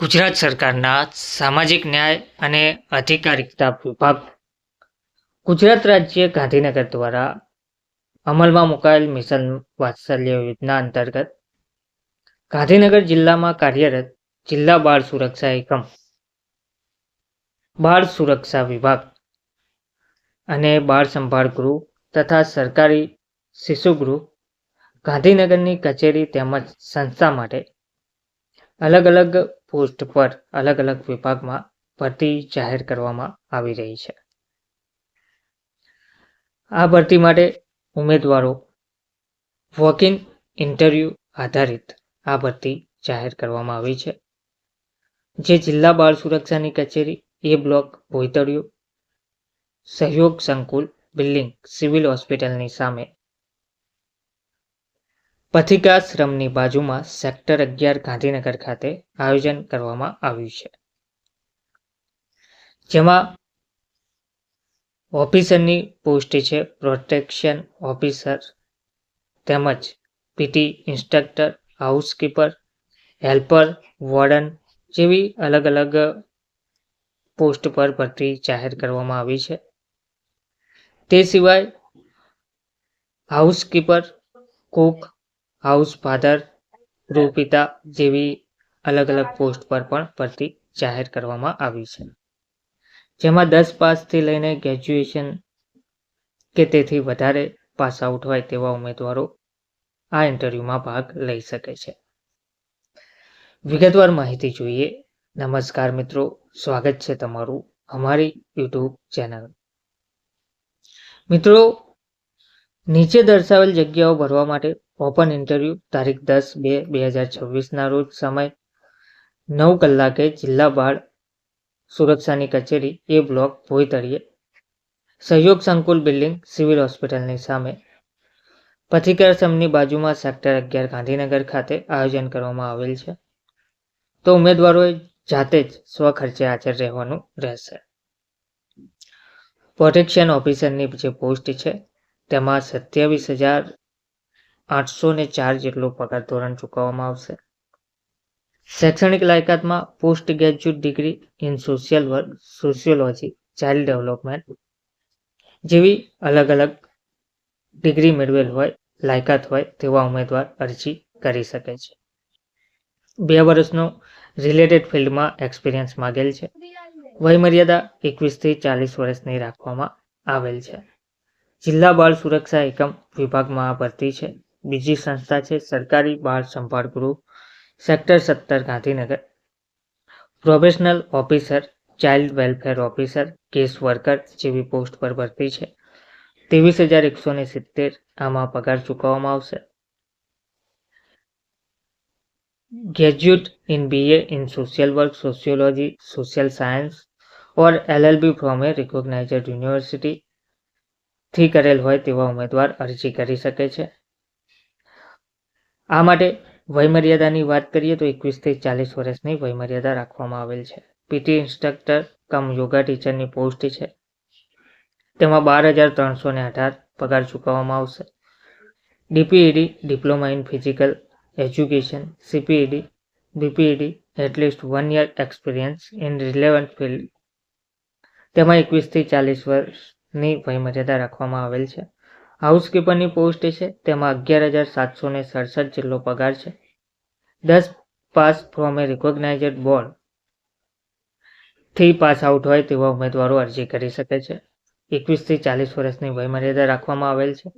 ગુજરાત સરકારના સામાજિક ન્યાય અને અધિકારિકતા વિભાગ. ગુજરાત રાજ્ય ગાંધીનગર દ્વારા અમલમાં મુકાયેલ મિશન વાત્સલ્ય યોજના અંતર્ગત ગાંધીનગર જિલ્લામાં કાર્યરત જિલ્લા બાળ સુરક્ષા એકમ, બાળ સુરક્ષા વિભાગ અને બાળ સંભાળ ગૃહ તથા સરકારી શિશુ ગૃહ ગાંધીનગરની કચેરી તેમજ સંસ્થા માટે અલગ અલગ પોસ્ટ પર અલગ અલગ વિભાગમાં ભરતી જાહેર કરવામાં આવી રહી છે. આ ભરતી માટે ઉમેદવારો વોક-ઇન ઇન્ટરવ્યૂ આધારિત આ ભરતી જાહેર કરવામાં આવી છે. જે જિલ્લા બાળ સુરક્ષાની કચેરી, એ બ્લોક ભોયતળિયું, સહયોગ સંકુલ બિલ્ડિંગ, સિવિલ હોસ્પિટલની સામે પથિકાશ્રમની બાજુમાં સેક્ટર અગિયાર ગાંધીનગર ખાતે આયોજન કરવામાં આવ્યું છે. જેમાં ઓફિસરની પોસ્ટ છે, પ્રોટેક્શન ઓફિસર તેમજ PT instructor, housekeeper, helper, warden જેવી અલગ અલગ પોસ્ટ પર ભરતી જાહેર કરવામાં આવી છે. તે સિવાય હાઉસકીપર, કુક હાઉસ ફાધર ગૃહપિતા જેવી અલગ અલગ પોસ્ટ પર પણ ભરતી જાહેર કરવામાં આવી છે. જેમાં દસ પાસથી લઈને ગ્રેજ્યુએશન કે તેથી વધારે પાસ આઉટ હોય તેવા ઉમેદવારો આ ઇન્ટરવ્યૂમાં ભાગ લઈ શકે છે. વિગતવાર માહિતી જોઈએ. નમસ્કાર મિત્રો. સ્વાગત છે તમારું અમારી યુટ્યુબ ચેનલ. મિત્રો, નીચે દર્શાવેલ જગ્યાઓ ભરવા માટે ઓપન ઇન્ટરવ્યુ, તારીખ દસ બે બે હજાર છવ્વીસના રોજ સમય, નવ કલાકે જિલ્લા બાળ સુરક્ષાની કચેરી, એ બ્લોક ભોયતળીએ. સહયોગ સંકુલ બિલ્ડિંગ, સિવિલ હોસ્પિટલની સામે. પથિકાશ્રમની બાજુમાં સેક્ટર અગિયાર, ગાંધીનગર ખાતે આયોજન કરવામાં આવેલ છે. તો ઉમેદવારોએ જાતે જ સ્વખર્ચે હાજર રહેવાનું રહેશે. પ્રોટેક્શન ઓફિસરની જે પોસ્ટ છે, તેમાં સત્યાવીસ હજાર આઠસો ને ચાર જેટલો પગાર ધોરણ ચૂકવવામાં આવશે. શૈક્ષણિક લાયકાતમાં post graduate degree in social work, sociology, child development જેવી અલગ અલગ ડિગ્રી મેળવેલ હોય, લાયકાત હોય તેવા ઉમેદવાર અરજી કરી શકે છે. બે વર્ષનો રિલેટેડ ફિલ્ડમાં એક્સપિરિયન્સ માગેલ છે. વયમર્યાદા એકવીસથી ચાલીસ વર્ષની રાખવામાં આવેલ છે. જિલ્લા બાળ સુરક્ષા એકમ વિભાગમાં આ ભરતી છે. બીજી સંસ્થા છે સરકારી બાળ સંભાળ ગૃહ, સેક્ટર સત્તર Gandhinagar. Professional officer, child welfare officer, case worker જેવી પોસ્ટ પર ભરતી છે. ત્રેવીસ હજાર એકસો ને સિત્તેર આમાં પગાર ચૂકવવામાં આવશે. Graduate in BA in social work, sociology, social science or LLB from a recognized university. થી કરેલ હોય તેવા ઉમેદવાર અરજી કરી શકે છે. આ માટે વયમર્યાદાની વાત કરીએ તો એકવીસથી ચાલીસ વર્ષની વયમર્યાદા રાખવામાં આવેલ છે. પીટી ઇન્સ્ટ્રક્ટર કમ યોગા ટીચરની પોસ્ટ છે. તેમાં બાર હજાર ત્રણસો ને અઢાર પગાર ચૂકવવામાં આવશે. DPED, diploma in physical education, CPED, BPED, at least one year experience in relevant field. તેમાં એકવીસથી ચાલીસ વર્ષની વયમર્યાદા રાખવામાં આવેલ છે. હાઉસકીપરની પોસ્ટ છે, તેમાં અગિયાર હજાર સાતસો ને સડસઠ જેટલો પગાર છે. દસ પાસ ફ્રોમ એ રિકોગ્નાઇઝડ બોર્ડથી પાસ આઉટ હોય તેવા ઉમેદવારો અરજી કરી શકે છે. એકવીસથી ચાલીસ વર્ષની વયમર્યાદા રાખવામાં આવેલ છે.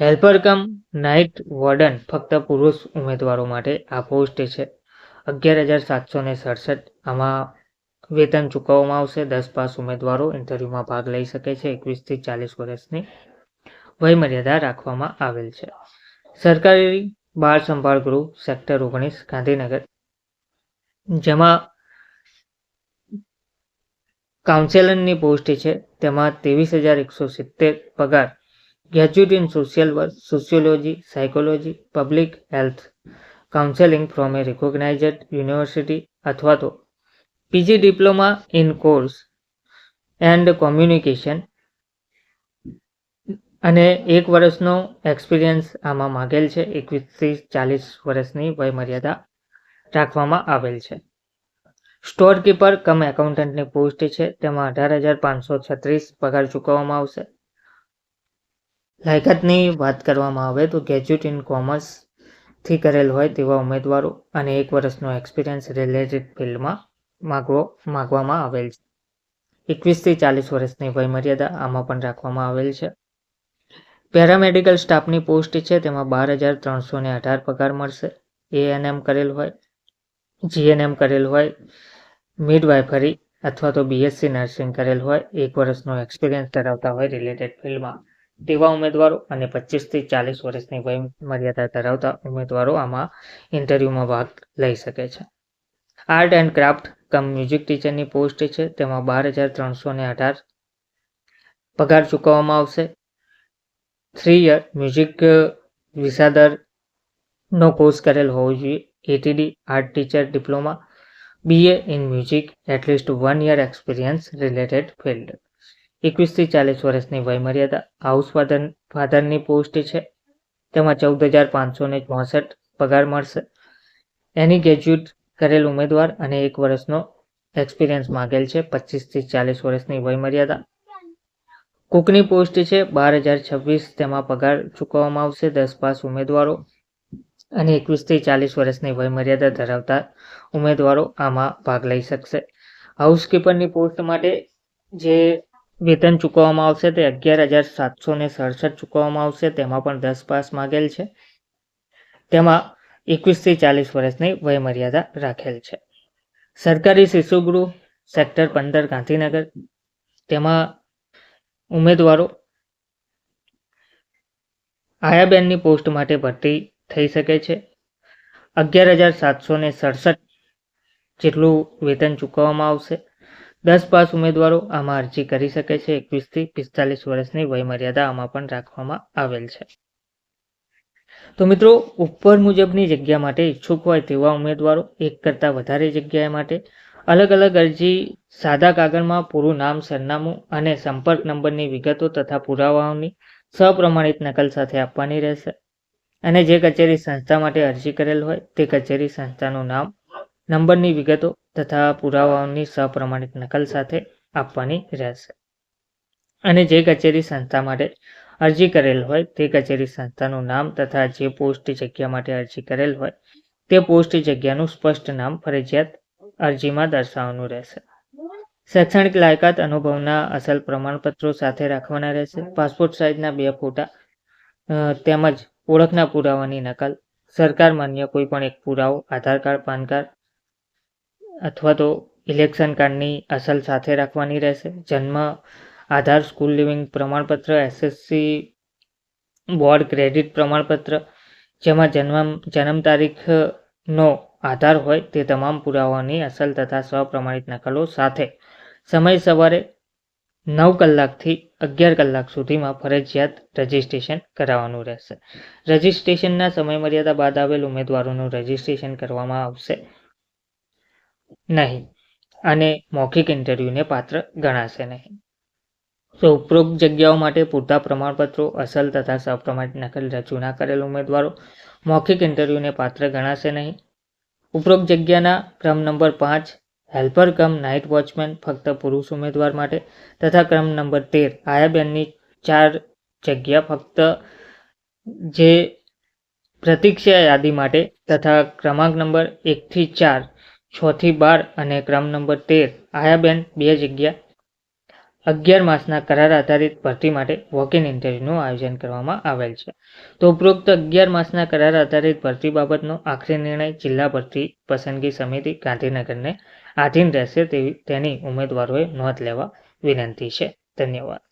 હેલ્પર કમ નાઇટ વોર્ડન ફક્ત પુરુષ ઉમેદવારો માટે આ પોસ્ટ છે. અગિયાર હજાર સાતસો ને સડસઠ, આમાં વેતન ચૂકવવામાં આવશે. દસ પાસ ઉમેદવારો ઇન્ટરવ્યૂમાં ભાગ લઈ શકે છે. એકવીસથી ચાલીસ વર્ષની વયમર્યાદા રાખવામાં આવેલ છે. સરકારી બાળ સંભાળ ગૃહ સેક્ટર ઓગણીસ, ગાંધીનગર. જેમાં કાઉન્સેલરની પોસ્ટ છે. તેમાં ત્રેવીસ હજાર એકસો સિત્તેર પગાર. Graduate in social work, sociology, psychology, public health counselling from a recognized university અથવા તો PG diploma in course and communication. અને એક વર્ષનો એક્સપિરિયન્સ આમાં માગેલ છે, એકવીસથી ચાલીસ વર્ષની વયમર્યાદા રાખવામાં આવેલ છે. સ્ટોર કીપર કમ એકાઉન્ટન્ટની પોસ્ટ છે, તેમાં અઢાર હજાર પાંચસો છત્રીસ પગાર ચૂકવવામાં આવશે. લાયકાતની વાત કરવામાં આવે તો ગ્રેજ્યુએટ ઇન કોમર્સથી કરેલ હોય તેવા ઉમેદવારો અને એક વર્ષનો એક્સપિરિયન્સ રિલેટેડ ફિલ્ડમાં માગવો, માગવામાં આવેલ છે. એકવીસથી ચાલીસ વર્ષની વયમર્યાદા આમાં પણ રાખવામાં આવેલ છે. પેરામેડિકલ સ્ટાફની પોસ્ટ છે, તેમાં બાર હજાર ત્રણસો ને અઢાર પગાર મળશે. એએનએમ કરેલ હોય, જીએનએમ કરેલ હોય, મિડવાઇફરી અથવા તો બીએસસી નર્સિંગ કરેલ હોય, એક વર્ષનો એક્સપિરિયન્સ ધરાવતા હોય રિલેટેડ ફિલ્ડમાં. તેવા ઉમેદવારો અને પચીસથી ચાલીસ વર્ષની વય મર્યાદા ધરાવતા ઉમેદવારો આમાં ઇન્ટરવ્યૂમાં ભાગ લઈ શકે છે. Art and craft cum music ટીચરની post છે, તેમાં બાર હજાર ત્રણસો ને અઢાર પગાર ચૂકવવામાં આવશે. થ્રી યર મ્યુઝિક વિસાદરનો કોર્સ કરેલ હોવો જોઈએ. ATD art teacher diploma BA in music at least one year experience related field એકવીસથી ચાલીસ વર્ષની વયમર્યાદા. હાઉસ ફાધર ફાધરની પોસ્ટ છે. તેમાં ચૌદ હજાર પાંચસો ને ચોસઠ પગાર મળશે. એની ગ્રેજ્યુએટ કરેલ ઉમેદવાર અને એક વર્ષનો એક્સપિરિયન્સ માગેલ છે. પચીસથી ચાલીસ વર્ષની વયમર્યાદા. કુકની પોસ્ટ છે, બાર હજાર છવ્વીસ. તેમાં પગાર ચૂકવવામાં આવશે. દસ પાસ ઉમેદવારો અને એકવીસથી ચાલીસ વર્ષની વયમર્યાદા ધરાવતા ઉમેદવારો આમાં ભાગ લઈ શકશે. હાઉસકીપરની પોસ્ટ માટે જે વેતન ચૂકવવામાં આવશે તે અગિયાર હજાર સાતસો ને સડસઠ ચૂકવવામાં આવશે. તેમાં પણ દસ પાસ માગેલ છે. તેમાં એકવીસથી ચાલીસ વર્ષની વયમર્યાદા રાખેલ છે. સરકારી શિશુગૃહ સેક્ટર પંદર ગાંધીનગર. તેમાં ઉમેદવારો આયાબેનની પોસ્ટ માટે ભરતી થઈ શકે છે. અગિયાર હજાર સાતસો ને સડસઠ જેટલું વેતન ચૂકવવામાં આવશે. દસ પાસ ઉમેદવારો આમાં અરજી કરી શકે છે. એકવીસથી પિસ્તાલીસ વર્ષની વયમર્યાદા આમાં પણ રાખવામાં આવેલ છે. તો મિત્રો, ઉપર મુજબની જગ્યા માટે ઈચ્છુક હોય તેવા ઉમેદવારો એક કરતાં વધારે જગ્યા માટે અલગ અલગ અરજી, સાદા કાગળમાં પૂરું નામ, સરનામું અને સંપર્ક નંબરની વિગતો તથા પુરાવાઓની સપ્રમાણિત નકલ સાથે આપવાની રહેશે. અને જે કચેરી સંસ્થા માટે અરજી કરેલ હોય તે કચેરી સંસ્થાનું નામ, નંબરની વિગતો તથા પુરાવાઓની સપ્રમાણિત નકલ સાથે આપવાની રહેશે. અને જે કચેરી સંસ્થા માટે અરજી કરેલ હોય તે કચેરી સંસ્થાનું નામ તથા જે પોસ્ટ જગ્યા માટે અરજી કરેલ હોય તે પોસ્ટ જગ્યાનું સ્પષ્ટ નામ ફરજિયાત અરજીમાં દર્શાવવાનું રહેશે. શૈક્ષણિક લાયકાત અનુભવના અસલ પ્રમાણપત્રો સાથે રાખવાના રહેશે. પાસપોર્ટ સાઇઝના બે ફોટા તેમજ ઓળખના પુરાવાની નકલ, સરકાર માન્ય કોઈ પણ એક પુરાવો, આધાર કાર્ડ, પાન કાર્ડ અથવા તો ઇલેક્શન કાર્ડની અસલ સાથે રાખવાની રહેશે. જન્મ આધાર, સ્કૂલ લિવિંગ પ્રમાણપત્ર એસએસસી બોર્ડ, ક્રેડિટ પ્રમાણપત્ર, જેમાં જન્મ જન્મ તારીખનો આધાર હોય તે તમામ પુરાવાની અસલ તથા સ્વપ્રમાણિત નકલો સાથે સમય સવારે નવ કલાકથી અગિયાર કલાક સુધીમાં ફરજિયાત રજિસ્ટ્રેશન કરાવવાનું રહેશે. રજિસ્ટ્રેશનના સમય મર્યાદા બાદ આવેલ ઉમેદવારોનું રજિસ્ટ્રેશન કરવામાં આવશે નહીં અને મૌખિક ઇન્ટરવ્યૂને પાત્ર ગણાશે નહીં. તો ઉપરોક્ત જગ્યાઓ માટે પૂરતા પ્રમાણપત્રો, અસલ તથા સપ્રમાણિત નકલ રજૂ ના કરેલ ઉમેદવારો, મૌખિક ઇન્ટરવ્યૂને પાત્ર ગણાશે નહીં. ઉપરોક્ત જગ્યાના ક્રમ નંબર પાંચ, હેલ્પર કમ નાઇટ વોચમેન, ફક્ત પુરુષ ઉમેદવાર માટે, તથા ક્રમ નંબર તેર, આયાબેનની ચાર જગ્યા ફક્ત જે પ્રતીક્ષા યાદી માટે તથા ક્રમાંક નંબર એકથી ચાર છથી બાર અને ક્રમ નંબર તેર, આયાબેન બે જગ્યા અગિયાર માસના કરાર આધારિત ભરતી માટે વોક ઇન ઇન્ટરવ્યૂનું આયોજન કરવામાં આવેલ છે. તો ઉપરોક્ત અગિયાર માસના કરાર આધારિત ભરતી બાબતનો આખરી નિર્ણય જિલ્લા ભરતી પસંદગી સમિતિ ગાંધીનગરને આધીન રહેશે તેવી તેની ઉમેદવારોએ નોંધ લેવા વિનંતી છે. ધન્યવાદ.